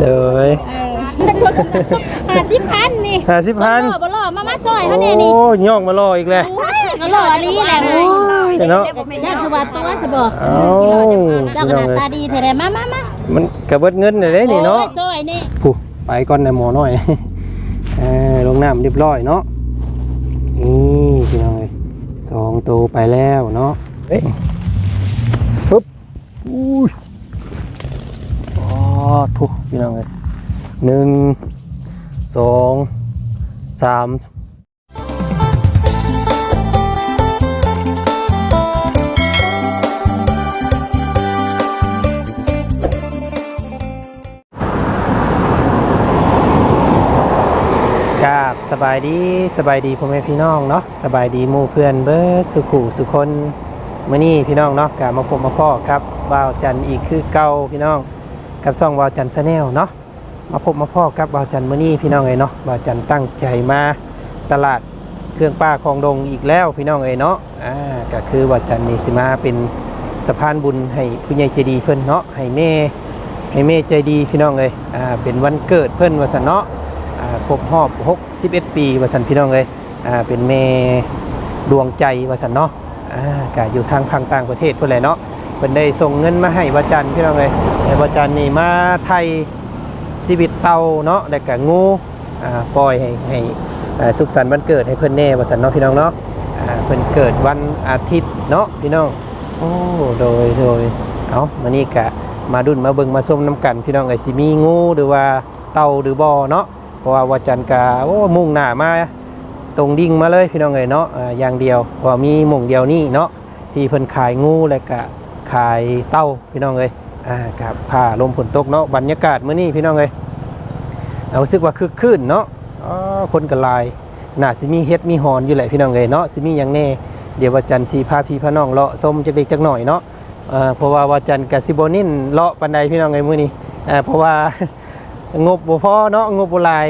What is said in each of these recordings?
เด้อห้าสิบพันนี่ห้าสิบพันบ่บ่ล่อมามาซอยเขาเนี่ยนี่โอ้ย่องมารออีกแล้วก็ล่อลีแหละโอ้ยเนาะน่าสวัสดิ์ตัวสิบ่เอ้าเจ้าก็หน้าตาดีแท้ๆมามามามันกระเบิดเงินเลยเด้นี่เนาะโอ้ยซอยนี่ผู้ไปก่อนนะหมอหน่อยเออลงน้ำเรียบร้อยเนาะนี่พี่น้องเลยสองตัวไปแล้วเนาะเอ้ยปึ๊บอุ้ย อ๋อทุกพี่น้องเลยหนึ่งสองสามกาบสบายดีสบายดีพ่อแม่พี่น้องเนาะสบายดีหมู่เพื่อนเบิร์สุขุสุคนมื่อนี้พี่น้องเนาะกามาพบมาพ่อครับบ่าวจันอีกคือเก่าพี่น้อง กับซ่องบ่าวจันทร์แนลเนาะมาพบมาพ่อกับบ่าวจันทร์มื่อนี้พี่น้องเอ้ยเนาะบ่าวจันทร์ตั้งใจมาตลาดเครื่องป้าคลองดงอีกแล้วพี่น้องเอ้ยเนาะอ่าก็คือบ่าวจันทร์นี่สิมาเป็นสะพานบุญให้ผู้ใหญ่ใจดีเพิ่นเนาะให้แม่ให้แม่ใจดีพี่น้องเอ้ยอ่าเป็นวันเกิดเพิ่นว่าซั่นเนาะอ่าครบรอบ61ปีวาสันพี่น้องเลยอ่าเป็นเม่ดวงใจวาสันเนาะอ่ากะอยู่ทางพังต่างประเทศเพื่อนแหละเนาะ เป็นได้ส่งเงินมาให้วาจันทร์พี่น้องเลยแต่วาจันทร์นี่มาไทยชีวิตเตาเนาะแต่กะงูอ่าปล่อยให้ให้อ่าสุขสันต์วันเกิดให้เพื่อนแน่วาสันเนาะพี่น้องเนาะอ่าเพิ่นเกิดวันอาทิตย์เนาะพี่น้องโอ้โดยโดยเอามานี่กะมาดุนมาเบิงมาส้มน้ำกัน พี่น้องไอ้ยสิมีงูหรือว่าเต่าหรือบ่อเนาะเพราะว่าวาจันทร์กาโอ้มุ่งหน้ามาตรงดิ่งมาเลยพี่น้องเอ๋ยเนาะอ่าอย่างเดียวพราะว่ามีหม่งเดียวนี่เนาะที่เพิ่นขายงูและก็ ขายเต้าพี่น้องเอ๋ยอ่ากับผ่าลมฝนตกเนาะบรรยากาศมื้อนี้พี่น้องเอ๋ยเอารู้สึกว่าคึกคืนเนาะอ๋อคนก็หลายน่าสิมีเฮ็ดมีหอนอยู่แหละพี่น้องเอ๋ยเนาะสิมีหยังแน่เดี๋ยววาจันทร์สิพาพี่พาน้องเลาะส้มจักเล็กจักหน่อยเนาะเอ่อเพราะว่าวาจันทร์กับสิโบนิ่นเลาะปานใดพี่น้องเอ๋ยมื้อนี้อ่าเพราะว่างบบ่พอเนาะงบบ่หลาย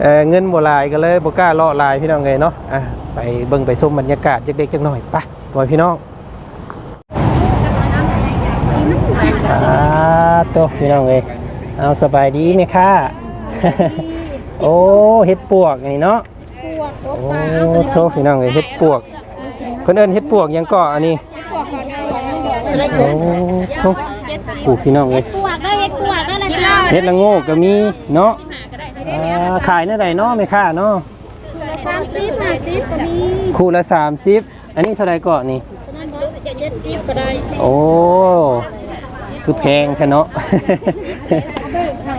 เอ่อเงินบ่หลายก็เลยบ่กล้าเลาะลายพี่น้องเอ้ยเนาะอะไปเบิ่งไปชมบรรยากาศเด็กจักหน่อยไปบ่พี่น้องอ่า โตพี่น้องเอ้ยเอาสบายดีไหมค่ะ โอ้เฮ็ดปวกนี่เนาะโอ้โทพี่น้องเอ้ยเฮ็ดปวกเพิ่นเอิ้นเฮ็ดปวกหยังเกาะอันนี้โอ้โทกูพี่น้องเอ้ยปวกได้เฮ็ดปวกนั่นแหละจ้าเฮ็ดละโงกก็มีเนาะอ่าขายเท่าไหร่เนาะไม่ค่าเนาะสามสิบห้าสิบก็มีคู่ละ30อันนี้เท่าไหร่ก่อนนี่นั่นจะเจ็ดสิบก็ได้โอ้ คือแพงแท้เนาะ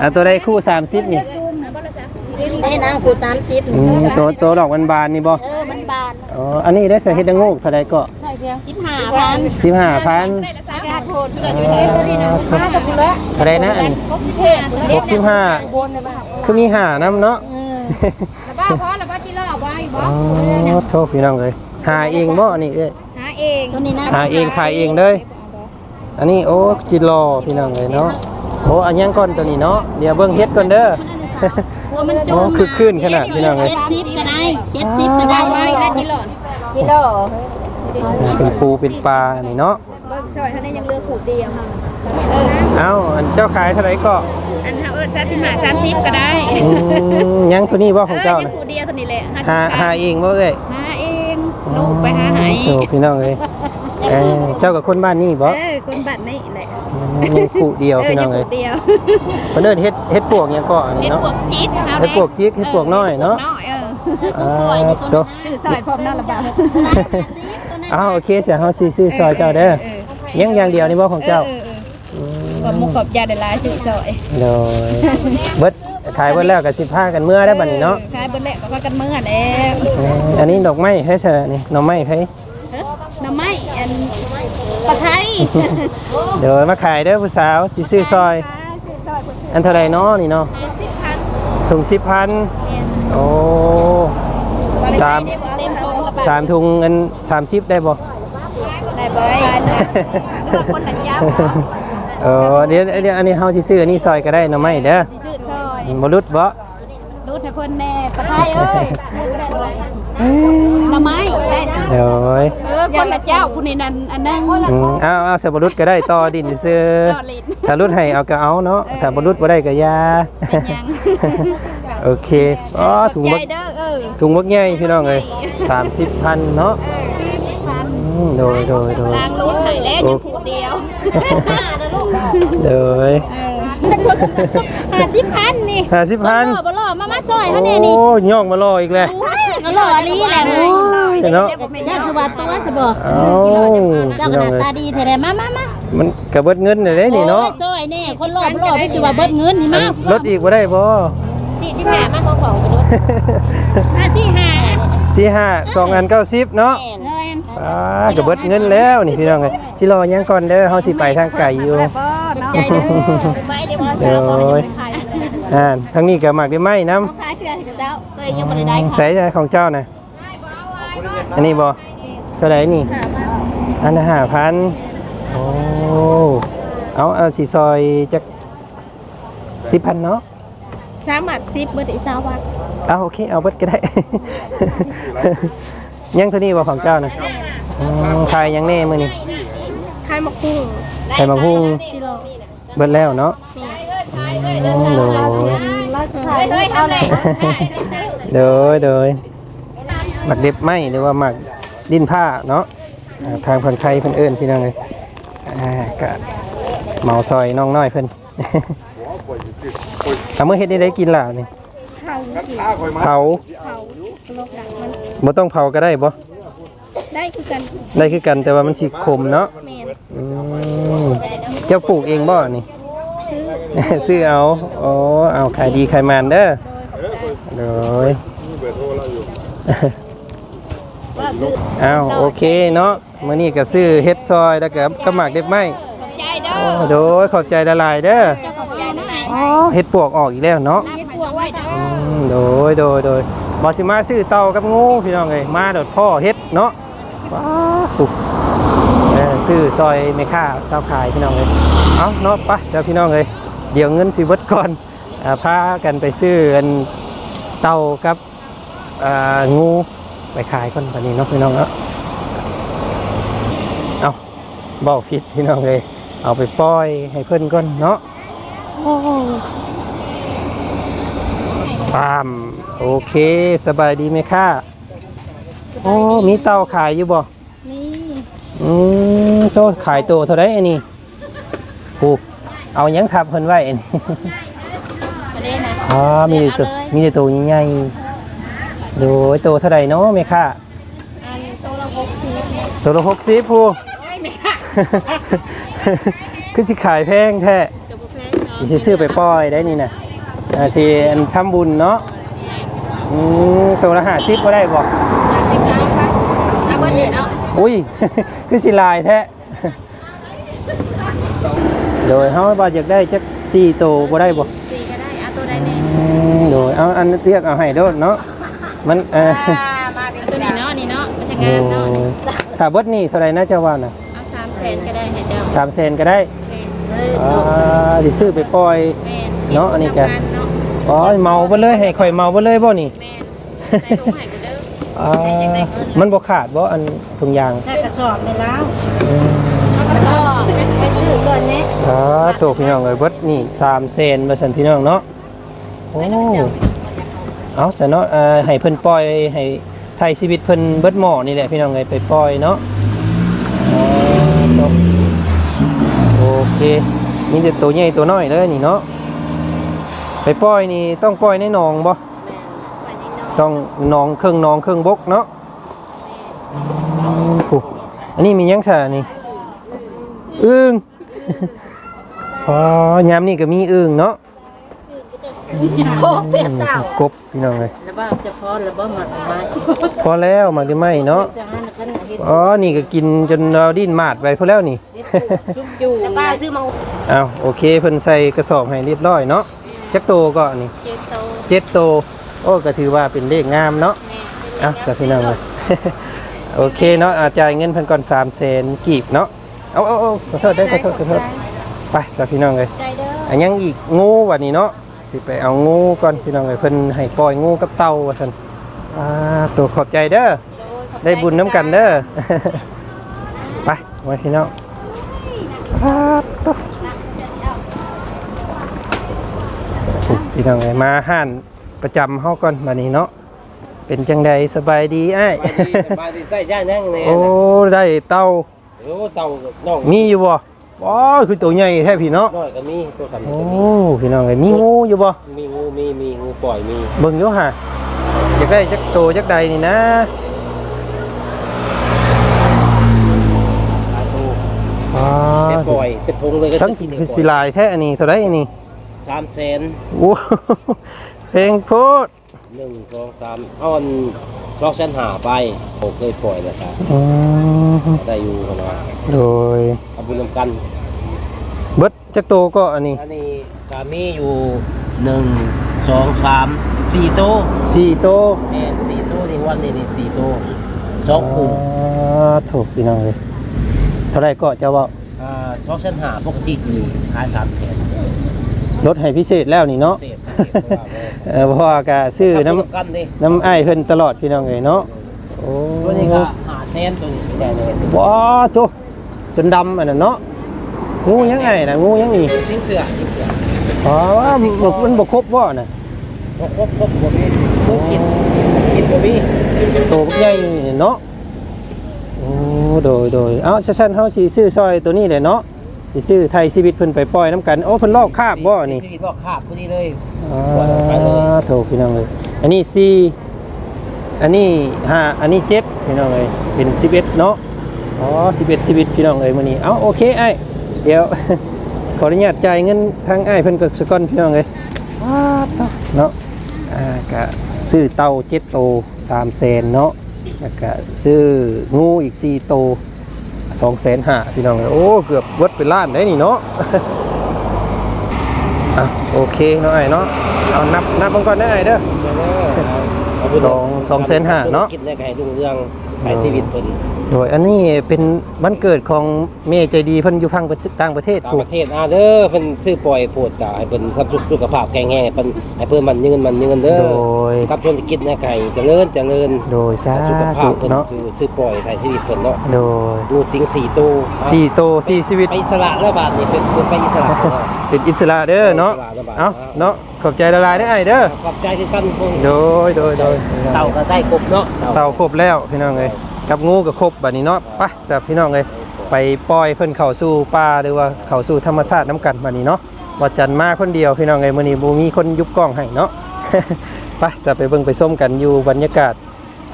อะตัวใดคู่ 30 นี่ได้นะกูสามสิบอืมตัวตัวดอกมันบานนี่บ่เออ มันบานอ๋ออันนี้ได้ใส่เฮ็ดละโงกเท่าไหร่ก็ได้เพียงสิบห้าพัน15,000ได้ละสามพันโหดเลยตัวนี้นะห้ากับกูแล้วเท่าไหร่นะอันนี้ครบสิบห้า65คือมีห้านํเนาะบ้าเพราะอะไรบ้าที่ล่อไว้บออ๋อโทษพี่น้องเอ้ยหาเองบ่อันนี้เอ้ยหาเองตัวนี้นะหาเองขายเองเลย อันนี้โอ้จิรอพี่น้องเลยเนาะโอ้อันยังก่อนตัวนี้เนาะเดี๋ยวเบิ่งเฮ็ดก่อนเด้อตัวมันจโอ้คือขึ้นขนาดพี่น้องเลยเจ็ดสิบก็ได้เจ็ดสิบก็ได้ไว้แล้วจิหล่อนจิหล่อเป็นปูเป็นปลาอันนี้เนาะเบิ่งซอยท่านนี้ยังเลือกขูดเดียวค่ะเอ้าอันเจ้าขายเท่าไหร่ก็อันเฮาเอิ้นซะที่หาสามสิบก็ได้อืมยังตัวนี้บ่ของเจ้ายังน่ะขูดเดียวเท่านี้แหละหาหาเองบ่เอ้ยหาเองลูกไปหาให้โอ้พี่น้องเลย เอ้ยเจ้ากับคนบ้านนี่บ่เออคนบัตรนี่แหละอืมยังคู่เดียวพี่น้องเลยขูดเดียวเพิ่นเอิ้นเฮ็ดเฮ็ดปวกหยังก็อันเฮ็นี้ดเนาะพวกจิ๊กเฮ็ดปวกจิกเฮ็ดปวกน้อยเนาะน้อยเอออ่าตัวซื้อซอยพร้อมนั่นละบ่าอ้าวโอเคเสียเฮาสิซื้อซอยเจ้าเด้อยังอย่างเดียวนี่บ่ของเจ้าขอบมุกขอบยาเดลายซื้อซอยโดยเบิดขายเบิดแล้วก็สิพากันเมื่อได้บัดนี้เนาะขายเบิ่แหละก็พากันเมื่อแล้วเอออันนี้ดอกไม้ให้เฉยนี่หน่อไม้ให้ห น่อไม้อันปลาไทยเดี๋ยวมาขายเด้อผู้สาวสิซื้อซอยอันเท่าไรเนาะนี่เนาะถุงสิบพันโอ้สามเต็มโต๊ะสามถุงเงินสามสิบได้บ่ ได้บ่อยเลยคนหันยาวเออเดี๋ยวเดี๋ยวอันนี้เฮาสิซื้ออันนี้ซอยก็ได้หน่อไม้เด้อสิซื้อซอยบ่รุดบ่รูดให้เพิ่นแน่ปลาไทยเอ้ย หน่อไม้ได้เดี๋ยวเออคนละเจ้าผู้นี้นั่นอันนั้นอืมเอาเอาสับปะรุดก็ได้ต่อดินซื้อต่อลิ้นถ้ารุดให้เอาก็เอาเนาะถ้าบรุดบ่ได้ก็อยายังโอเคอ๋อถุงใจบักเด้อเออถุงบักใหญ่พี่น้องเอ้ย30พันเนาะอืมโดยโดยโดย ล้างรถให้แล้วจะผูเดียวโดยห้าสิบพันนี่ห้าสิบพัน บ่หล่อบ่หล่อมามาซอยเขาเนี่ยนี่โอ้ย่องมารออีกแล้วบ่ หล่อนี่แหละโอ้ยเนาะย่าสวัสดิ์ตัวสิบ่เอ้าเจ้าพี่ก็น้หองน้าเอ้ตายดีแท้ๆมามามามันก็เบิดเงินน่ะเด้นี่เนาะโอ้ยซอยแน่คนหล่อบ่หล่อไปสิว่าเบิดเงินนี่อัมานลดอีกบ่ได้บ่สี่สิบห้ามาของของจะลดห้าสี่ห้าสี่ห้าสองอันเก้าสิบเนาะเลยอ่าก็เบิดเงินแล้วนี่พี่น้องเอ้ยสิรอยังก่อนเด้อเฮาสิไปทางไกลอยู่ ใจเด้อไม่ได้บ่เดี๋ยวอ่าทางนี้ก็มักได้ไหมน้ำขายเพื่อนเจ้าตัวเองยังบ่ได้ได้ใส่ใจของเจ้าน่ะอันนี้บ่เท่าไหร่นี่ อันละห้าพันโอ้เอาเอาสีซอยจักสิบพันเนาะสามบาท10บ่ได้20บาทเอาโอเคเอาเบิดก็ได้ ยังเท่านี้บ่ของเจ้านะอืมขายยังแน่มื้อนี้ขายมะคุ้งขายมาพุ่งกิโลเบิดแล้วเนาะอืมโดยร้อยสุดท้ายเฮ้ยเอาเลย โดยโดยหมักเด็บไหมหรือว่าหมักดินผ้าเนาะอ่าทางคนไข้เพิ่นเอิ้นพี่น้องเลยอ่าก็เหมาซอยน้องน้อยเพิ่นเอามื่อเฮ็ดได้ได้กินล่ะนี่เผาบ่ต้องเผาก็ได้บ่ได้คือกันได้คือกันแต่ว่ามันสิขมเนาะแม่นอืมเจ้าปลูกเองบ่นี่ ซื้อ ซื้อเอา อ๋อ เอาขายดีขายมันเด้อ โดยว่าซื้อเอาโอเคเนาะมื้อนี้ก็ซื้อเฮ็ดซอยแล้วก็กระหมากเด็บไม้ใจเด้อโอ้โดยขอบใจละลายเด้อจะขอบใจนะไหนอ๋อเฮ็ดปวกออกอีกแล้วเนาะให้พวงไว้เด้ออืมโดยโดยโดยบอสิมาซื้อเต่ากับงูพี่น้องเลยมาโดดพ่อเฮ็ดเนาะว้าปุ๊เออซื้อซอยเมค่าเศร้าขายพี่น้องเลยเอาเนาะไปเดี๋ยวพี่น้องเลยเดี๋ยวเงินสิเบิดก่อนอ่าพากันไปซื้ออัน เต่ากับอ่างูไปขายก่อนตอนนี้เนาะพี่น้องเนาะเอาเบ้าผิดพี่น้องเลย เอาไปปล่อยให้เพิ่นก่อนเนาะปามโอเคสบายดีไหมค่ะโอ้มีเตาขายอยู่บ่นี่อืมโตขายโตเท่าไรอันนี้ผูกเอาหยังทับเพิ่นไว้อันนี้ประเด็นนะ อ๋อมีแต่ตัวมีแต่ตัวใหญ่ๆโดยโตเท่าไรเนาะแม่ค่ะอันตัวละหกสิบตัวละหกสิบผู้ โอ้ยไม่ค่ะคือสิขายแพงแท้จะบุฟเฟ่ต์เนาะดิสิซื้อไปปล่อยได้นี่น่ะอ่าสิอันทำบุญเนาะอืมตัวละห้าสิบก็ได้บ่ห้าสิบเก้าค่ะถ้าเบิร์ดเนี่ยเนาะอุ้ย คือสิลายแท้ โดยเฮาบ่อยากได้จัก4โตวบ่ได้บ่ เอาอันเรียกเอาให้โดดเนาะมันเออมาเป็นตัวนี้เนาะนี่เนาะมันจะโดงามเนาะยถ้าเบิดนี่เท่าไหร่นะเจ้าว่าน่ะเอาสามแสนก็ได้ให้เจ้า3แสนก็ได้เอออ่าสิซื้อไปปล่อยแม่นเนาะอันนี้ก็ทำงาเนาะอ๋อเมาไปเลยให้ข่อยเมาไปเลยบ่นี่แม่นใส่ถุงให้กูเด้ออ่ามันบ่ขาดบ่อันถุงยางใส่กระสอบไปแล้วอืมกระสอบไปซื้อก่อนเนี่ยอ่าโตพี่น้องเอ้ยเบิดนี่3แสนว่าซั่นพี่น้องเนาะโอ้ เอาซะเนาะอ่อให้เพิ่นปล่อยให้ไทยชีวิตเพิ่นเบิดหม้อนี่แหละพี่น้องเอ้ยไปปล่อยเนาะอ๋อเนาะโอเคมีแต่ตัวใหญ่ตัวน้อยเลยนี่เนาะไปปล่อยนี่ต้องปล่อยในหนองบ่ต้องหนองเครื่องหนองเครื่องบกเนาะอืมปุ๊อันนี้มียังซะนี่อึ้งอ๋อยามนี่ก็มีอึ้งเนาะ โคกเป็ดเต่ากบพี่น้องเลยแล้วบ้าจะพอแล้วบ้าหมัดไม้พอแล้วหมักได้ไหมเนาะจะหันกันเฮ็ดอ๋อนี่ก็กินจนเราดิ้นมาดไปพอแล้วนี่ชุบอยู่ป้าซื้อมาเอาโอเคเพิ่นใส่กระสอบให้เรียบร้อยเนาะจักโตก็นี่เจ็ดโตเจ็ดโต โอ้ก็ถือว่าเป็นเลขงามเนาะแม่เอาสักพี่น้องเลยโอเคเนาะอาจ่ายเงินเพิ่นก่อน3 0 0 0 0 0กีบเนาะเอาเอาเอาขอโทษได้อขอโทษขอโทษไปสักพี่น้องเลยใจเด้ออันยังอีกงูวันนี้เนาะ สิไปเอางูก่อนพี่น้องเลยเพิ่นให้ปล่อยงูกับเต่าว่าซั่นอ่าตัวขอบใจเด้อได้บุญน้ำกันเด้อ ไปไว้พี่น้องครับตัวอุ๊ยพี่น้องเอ้ยมาห้านประจำเฮาก่อนมานี้เนาะเป็นจังใดสบายดีอ้ายสบายดีได้ย่างนั่งเนี่ยโอ้ได้เต้าโอ้เต่าน้องมีอยู่บ่ อ๋อคือตัวใหญ่แท้พี่เนาะน้อยก็มีตัวกันโอ้ก็มีพี่น้องเอ้ยมีงูอยู่บ่มีงูมีมีงูปล่อยมีเบิ่งอยู่ห่ะอยากได้จักโตจักใดนี่นะหลายตัวอ๋อแต่ปล่อยเป็นทงเลยก็ทั้งคือสิลายแท้อันนี้เท่าไรอันนี้สามแสนโอ้ เพลงโคตร หนึ่งสองสามเอาอันลอกเส้นหาไปผมเคยปล่อยแล้วครับอืมได้อยู่กันนะโดยเอาบุญนำกัน เบิดจักโตก็อันนี้อันนี้กามีอยู่หนึ่งสองสามสี่โตวสี่โตแม่นสี่โตวนี่วันนี้นี่สี่โตวสองคู่าถูกพี่น้องเลยเท่าไรก็จะว่าอ่าสองเส้นหาปกติคือขายสามแสนลดให้พิเศษแล้วนี่เนาะเศษ เศษเพราะว่าเออเพราะว่ากะซื้อน้ทำกันดิำน้ำไอ้ายเพิ่นตลอดพี่น้องเลยเนาะโอ้ตัวนี้ก็หาเส้นตัวนี้ได้เลยว้าจุจนดำอันนั้นเนาะงูยังไงนะงูยังนี่สิ้นเสือสิ้นเสืออ๋อว่ามันมันบ่ครบบ่น่ะครบครบครบบ่มีบ่กินกินบ่มีโตบักใหญ่นี่เนาะโอ้โดยโดยเอ้าชั้นๆเฮาสิซื้อซอยตัวนี้เลยเนาะ สิซื้อไทยชีวิตเพิ่นไปปล่อยน้ำกัน โอ้เพิ่นลอกคาบบ่นี่ชีวิตลอกคาบพอดีเลยอ่าปล่อยออกไปเลยโถพี่น้องเลย อันนี้สี่อันนี้ห้าอันนี้เจ็ดพี่น้องเลยเป็นสิบเอ็ดเนาะอ๋อสิบเอ็ดสิบเอ็ดพี่น้องเลยมื้อนี้เอาโอเคไอ้เดี๋ยวขออนุญาตจ่ายเงินทางไอ้ายเพิ่นกับสกอนพี่น้องเลยว้าวเนาะเนาะอ่ากะซื้อเต่าเจ็ดโตสามแสนเนาะแล้วก็ซื้องูอีกสี่โต สองแสนห้าพี่น้องเลยโอ้เกือบเวิดเป็นล้านได้นี่เนาะอะโอเคเนาะไอ้เนาะเอานับนับมันก่อนได้ไอ้เด้อสองสองเซนห้าเนาะกินได้ไก่รุ่งเรืองไก่ชีวิตเพิ่น โดยอันนี้เป็นวันเกิดของเมย์ใจดีเพิ่นอยู่พังประเทศต่างประเทศต่างผู้ประเทศอ่าเด้อเพิ่นซื้อปล่อยโพดกะให้เพิ่นทำสุขภาพแข็งแรงให้เพิ่นให้เพิ่นมันยืนมันยืนเด้อโดยกับธุรกิจในไก่เจริญเจริญโดยสาสุขภาธุพเพิ่นเนาะคือซื้อปล่อยไก่ชีวิตเพิ่นเนาะโดยดูสิงสี่ตัวสี่โตสี่ชีวิตไปอิสระแล้วบาทนี่เป็นเป็นไปอิสระแล้วเป็นอิสระเด้อเนาะอิสระแล้วบาดเอาเนาะขอบใจละลายได้อไอ้เด้อขอบใจที่กันพงโดยโดยโดยเต่าก็ได้กบเนาะเต่าครบแล้วพี่น้องเอ้ย กับงูก็ครบบัดนี้เนาะไปสำหรับพี่น้องเอ้ยไปปล่อยเพิ่นเข้าสู่ป่าหรือว่าเข้าสู่ธรรมชาติน้ำกันบัดนี้เนาะว่าจันมาคนเดียวพี่น้องเอ้ยมื้อนี้บ่มีคนยุบกล้องให้เนาะไปจะไปเบิ่งไปส้มกันอยู่บรรยากาศ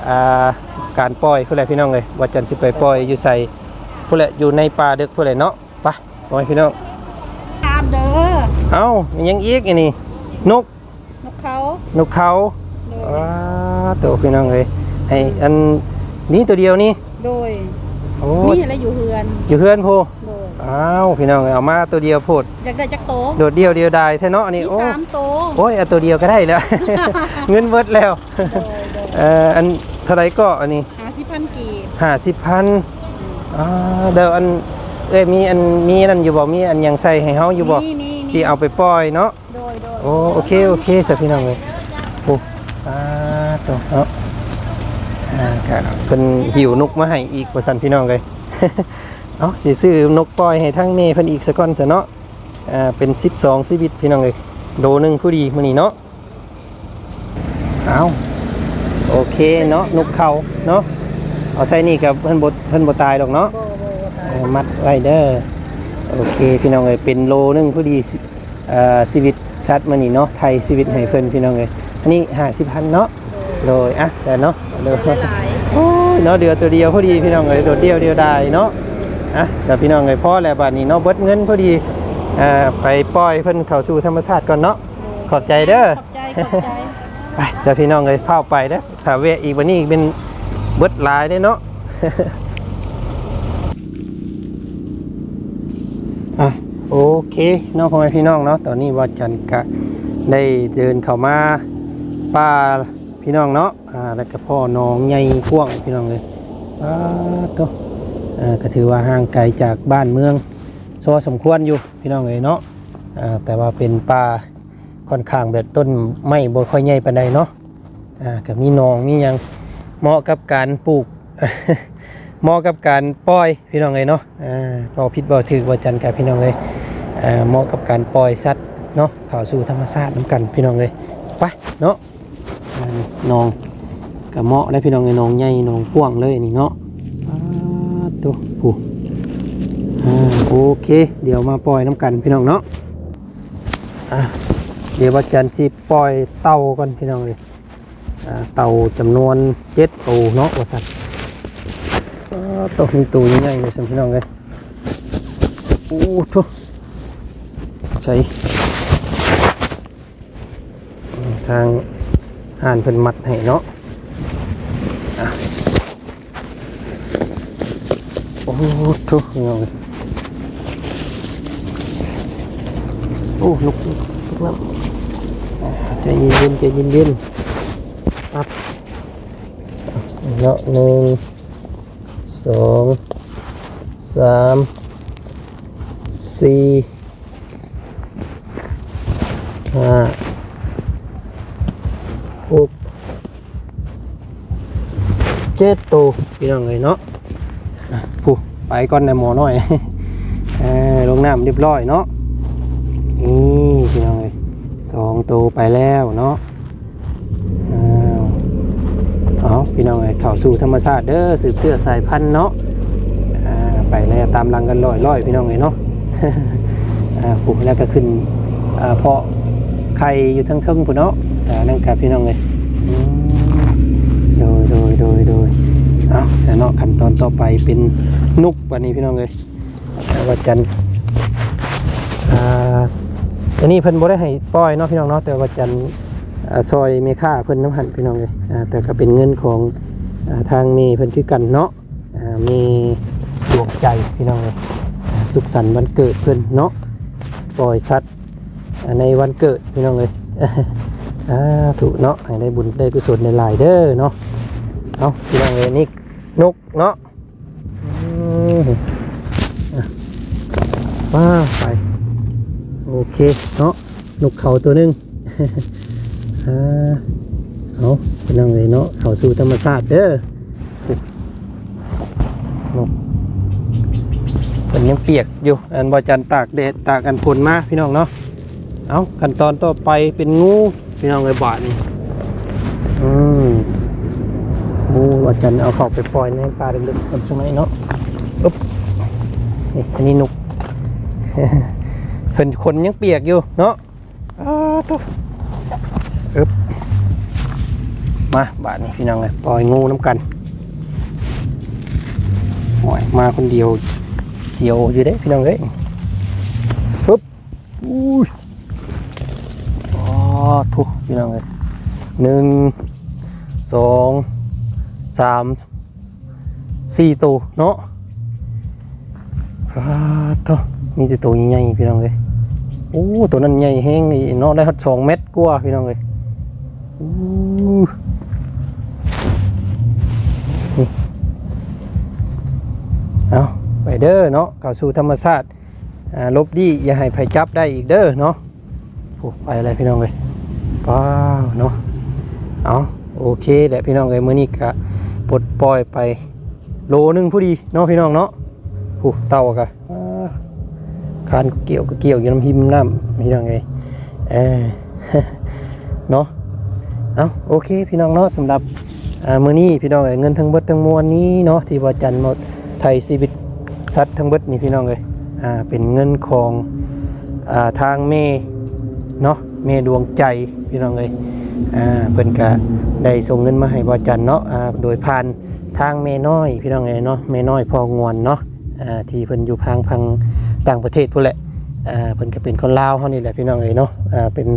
อ่าการปล่อยผู้ใดพี่น้องเลยว่าจันสิไปปล่อยอยู่ใส่ผู้ใดอยู่ในป่าดึกผู้ใดเนาะไปปล่อยพี่น้องตามเด้อเอ้ามีหยังอีกอันนี้นกนกเขานกเขาโดยว้าตัวพี่น้องเลยให้อัน นี้ตัวเดียวนี่โดยโอ้มีอะไรอยู่เฮือนอยู่เพื่อนพูโดยอ้าวพี่น้องเอ้ยเอามาตัวเดียวโพดอยากได้จักโตโดดเดียวเดียวดายแท้เนาะอันมีนี้โอ้สามโตโอ้ยเอาตัวเดียวก็ได้แล้ว เงินเบิดแล้วโดยโดยเอ่ออันเท่าไหรก็อันนี้หาสิพันกีบห้าสิบพันอ่าเดี๋ยวอันเอ้ยมีอันมีนั่นอยู่บ่มีอันยังใส่ให้เฮาอยู่บ่มีมีมีสิเอาไปปล่อยเนาะโดยโดยโอ้โอเคโอเคสักพี่น้องเลยโอ้อ่าตัวเนาะอ่า ครับเพิ่นหิวนกมาให้อีกว่าซั่นพี่น้องเลยเอาสิซื้อนกปล่อยให้ทั้งเมเพิ่นอีกสักก้อนซะเนาะอ่าเป็น 12ชีวิตพี่น้องเลยโดหนึงผู้ดีมื้อนี้เนาะเอาโอเคเนาะนกเขาเนาะเอาใส่นี่กับเพิ่นบ่เพิ่นบ่ตายดอกเนาะโบโบตาเออมัดไว้เด้อโอเคพี่น้องเอ้ยเป็นโลนึงผู้ดีสิเอ่อชีวิตชัดมานี่เนาะไทยชีวิตให้เพิ่นพี่น้องเอ้ยอันนี้ห้าสิบพันเนาะโดยอะแต่เนาะ เดี๋ยวหลายโอ้ยเนาะเดือตัวเดียวพอดีพี่น้องเอ้ยโดดเดียวเดียวได้เนาะอะแต่พี่น้องเอ้ยพ่อแล้วบัดนี้เนาะเบิดเงินพอดีอ่าไปปล่อยเพิ่นเข้าสู่ธรรมชาติก่อนเนาะขอบใจเด้อขอบใจขอบใจไปจะพี่น้องเลยเข้าไปเด้อถ้าเวะอีกวันนี้เป็นเบิดหลายเด้อเนาะอะโอเคเน้องพ่อแม่พี่น้องเนาะตอนนี้ว่าจันกะได้เดินเข้ามาป่า พี่น้องเนาะอ่าแล้วก็พ่อน้องใหญ่กว้างพี่น้องเลยอ่าตัวอ่าก็ถือว่าห่างไกลจากบ้านเมืองโซสมควรอยู่พี่น้องเลยเนาะอ่าแต่ว่าเป็นป่าค่อนข้างแบบต้นไม้บ่ค่อยใหญ่ปานใดเนาะอ่าก็มีหนองมีหยังเหมาะกับการปลูกเหมาะกับการปล่อยพี่น้องเลยเนาะอ่าบ่ผิดบ่ถูกบ่จันกับพี่น้องเลยอ่าเหมาะกับการปล่อยสัตว์เนาะเข้าสู่ธรรมชาตินํกันพี่น้องเลยไปเนาะ นี่หนองก็เมาะได้พี่น้องเลยหนองใหญ่หนองกว้างเลยนี่เนาะตัวผู้โอเค เดี๋ยวมาปล่อยน้ำกันพี่น้องเนาะเดี๋ยวว่าจันสิปล่อยเต่าก่อนพี่น้องเลยเต่าจำนวนเจ็ดตัวเนาะว่าสัตว์อ่าตกมีตัวใหญ่เลยสำพี่น้องเลยโอ้ทุใช้ทาง ห่านเป็นมัดให้เนาะโอ้ทุพี่น้องโอ้ลุกลุกแล้วใจเย็นใจเย็นๆปั๊บอะเนาะหนึ่งสองสามสี่ห้าหกเจ็ดตัวพี่น้องเลยเนาะผู้ไปก่อนในหมอหน่อยลงน้ำเรียบร้อยเนาะนี่พี่น้องเลยสองตัวไปแล้วเนาะอ้าวเอาพี่น้องเอ้ยเข้าสู่ธรรมชาติเด้อสืบเสื้อสายพันธุ์เนาะไปแล้วตามรังกันลอยลอยพี่น้องเอ้ยเนาะอ่าปลูกแล้วก็ขึ้นอ่าเพาะไข่อยู่ทั้งเทิงพุ่นเนาะนั่นกับพี่น้องเอ้ยอืมโดย โดยโดยโดยเอาแต่นาะขั้นตอนต่อไปเป็นนุกวันนี้พี่น้องเอ้ยอ่วัดจันทร์อ่าอันนี้เพิ่นบ่ได้ให้ปล่อยเนาะพี่น้องเนาะแต่ว่าจันทร์อ่าซอยเมค่าเพิ่นน้ำหันพี่น้องเลยอ่าแต่ก็เป็นเงินของอาทางเมเพิ่นคือกันเนาะอ่ามีดวงใจพี่น้องเลยสุขสันต์วันเกิดเพิ่นเนาะปล่อยสัตว์ในวันเกิดพี่น้องเลยอ่าถูกเนาะให้ได้บุญได้กุศลในหลายเด้อเนาะ เอาพี่น้องเลยนี่นกเนาะมอะว้าไปโอเคเนาะนกเขาตัวหนึงอ่าเอาเป็นยังไงเนาะเขาสู่ธรรมชาติเด้อนกเป็นยังเปียกอยู่อันบอจันตากแดดตากอันฝนมาพี่น้องเนาะเอาขั้นตอนต่อไปเป็นงูพี่น้องเลยบาทนี่อืมงูบอ จันเอาเข้าไปปล่อยในป่าลึกๆกับสมัยเนาะอุ๊บนี่อันนี้นุกเพิ่นคนยังเปียกอยู่เนาะอ้าวตุ๊อึบมาบาทนี้พี่น้องเลยปล่อยงูน้ำกันหอยมาคนเดียวเสียวอยู่เด้พี่น้องเอ้ยปึ๊บอุ้ยอ๋อทุกพี่น้องเลยหนึ่งสอง สามสี่ตัวเนาะอ้าตัวมีแต่ตัวใหญ่พี่น้องเลยโอ้ตัวนั้นใหญ่แห้งนี่เนาะได้หัดสองเม็ดกว่าพี่น้องเลยอู้เอาไปเด้อเนาะเข้าสู่ธรรมชาติลบดีอย่าให้ไผจับได้อีกเด้อเนาะโอ้ไปอะไรพี่น้องเลยป้าวเนาะเอาโอเคแหละพี่น้องเลยมื้อนี้ก็ป ลดปล่อยไป โลนึงผู้ดีเนาะพี่น้องเนาะโอ้เต่ากะอ่าคานก็เกี่ยวก็เกี่ยวอยู่น้ำหิมน้ำพี่น้องเลยเออเนาะเอาโอเคพี่น้องเนาะสำหรับมือนี้พี่น้องเอ้ยเงินทั้งเบิดทั้งมวลนี้เนาะที่บ่จันหมดไทยชีวิตสัตว์ทั้งเบิดนี่พี่น้องเอ้ยอ่าเป็นเงินของอ่าทางเมเนาะเมดวงใจพี่น้องเอ้ย อ่าเพิ่นก็ได้ส่งเงินมาให้บ่จันเนาะอ่าโดยผ่านทางเมน้อยพี่น้องเอ้ยเนาะเมน้อยพองวนเนาะอ่าที่เพิ่นอยู่พังพังต่างประเทศพุ่นแหละอ่าเพิ่นก็เป็นคนลาวเฮานี่แหละพี่น้องเอ้ยเนาะอ่าเป็น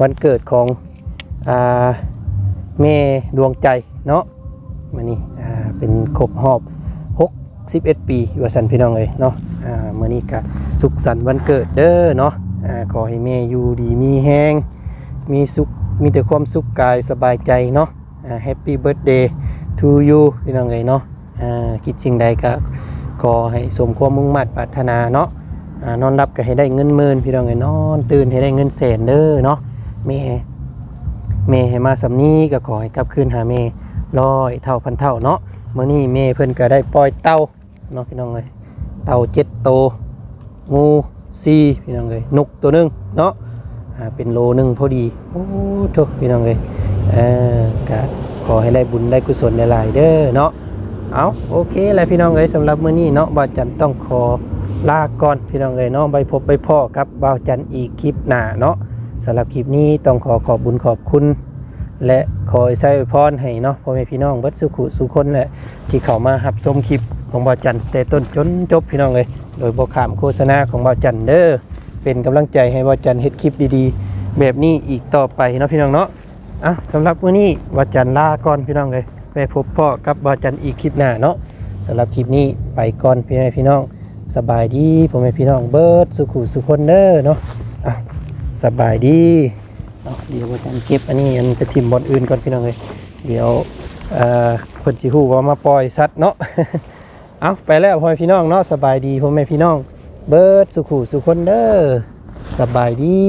วันเกิดของอ่าแม่ดวงใจเนาะมานี่อ่าเป็นครบรอบ61ปีว่าสันพี่น้องเลยเนาะอ่ามื่อนี้ก็สุขสันต์วันเกิดเด้อเนาะอ่าขอให้แม่อยู่ดีมีแห้งมีสุข มีแต่ความสุขกายสบายใจเนาะแฮปปี้เบิร์ดเดย์ทูยูพี่น้องเลยเนาะคิดสิ่งใดก็ขอให้สมความมุ่งมั่นปรารถนาเนาะอ่านอนรับก็ให้ได้เงินหมื่นพี่น้องเลยนอนตื่นให้ได้เงินแสนเด้อเนาะแม่เมย์ให้มาสำนีก็ขอให้กลับคืนหาเมย์ร้อยเท่าพันเท่าเนาะมื้อนี้เมย์เพิ่นก็ได้ปล่อยเต่าเนาะพี่น้องเอ้ยเต่าเจ็ดโตงูสี่พี่น้องเอ้ยนกตัวหนึงเนาะ เป็นโลหนึงพอดี โอ้โทพี่น้องเอ้ยเออก็ขอให้ได้บุญได้กุศลหลายๆเด้อเนาะเอาโอเคแล้วพี่น้องเอ้ยสำหรับมื้อนี้เนาะบ่าวจันต้องขอลาก่อนพี่น้องเอ้ยเนาะไปพบไปพ่อกับบ่าวจันอีกคลิปหน้าเนาะสำหรับคลิปนี้ต้องขอขอบบุญขอบคุณ และขอให้ใส่พรให้เนาะพ่อแม่พี่น้องบิดสุขุสุคนแหละที่เข้ามาหับชมคลิปของบ่าวจันแต่ต้นจนจบพี่น้องเลยโดยบ่ขามโฆษณาของบ่าวจันเด้อ เป็นกำลังใจให้บ่าจันเฮ็ดคลิปดีๆ แบบนี้อีกต่อไปเนาะพี่น้องเนาะอะสำหรับมื้อนี้บ่าจันลาก่อนพี่น้องเลยไปพบพ่อกับบ่าจันอีกคลิปหน้าเนาะสำหรับคลิปนี้ไปก่อนพี่แม่พี่น้อง สบายดีพ่อแม่พี่น้องเบิร์ดสุขุสุคนเด้อเนาะอะสบายดีเดี๋ยวอาจารย์เก็บอันนี้อันไปทิมบอนอื่นก่อนพี่น้องเลยเดี๋ยวเอ่อเพิ่นสิฮู้ว่ามาปล่อยสัตว์เนาะเอาไปแล้วพ่อแม่พี่น้องเนาะสบายดีพ่อแม่พี่น้อง เบิร์ดสุขุสุคนเด้อสบายดี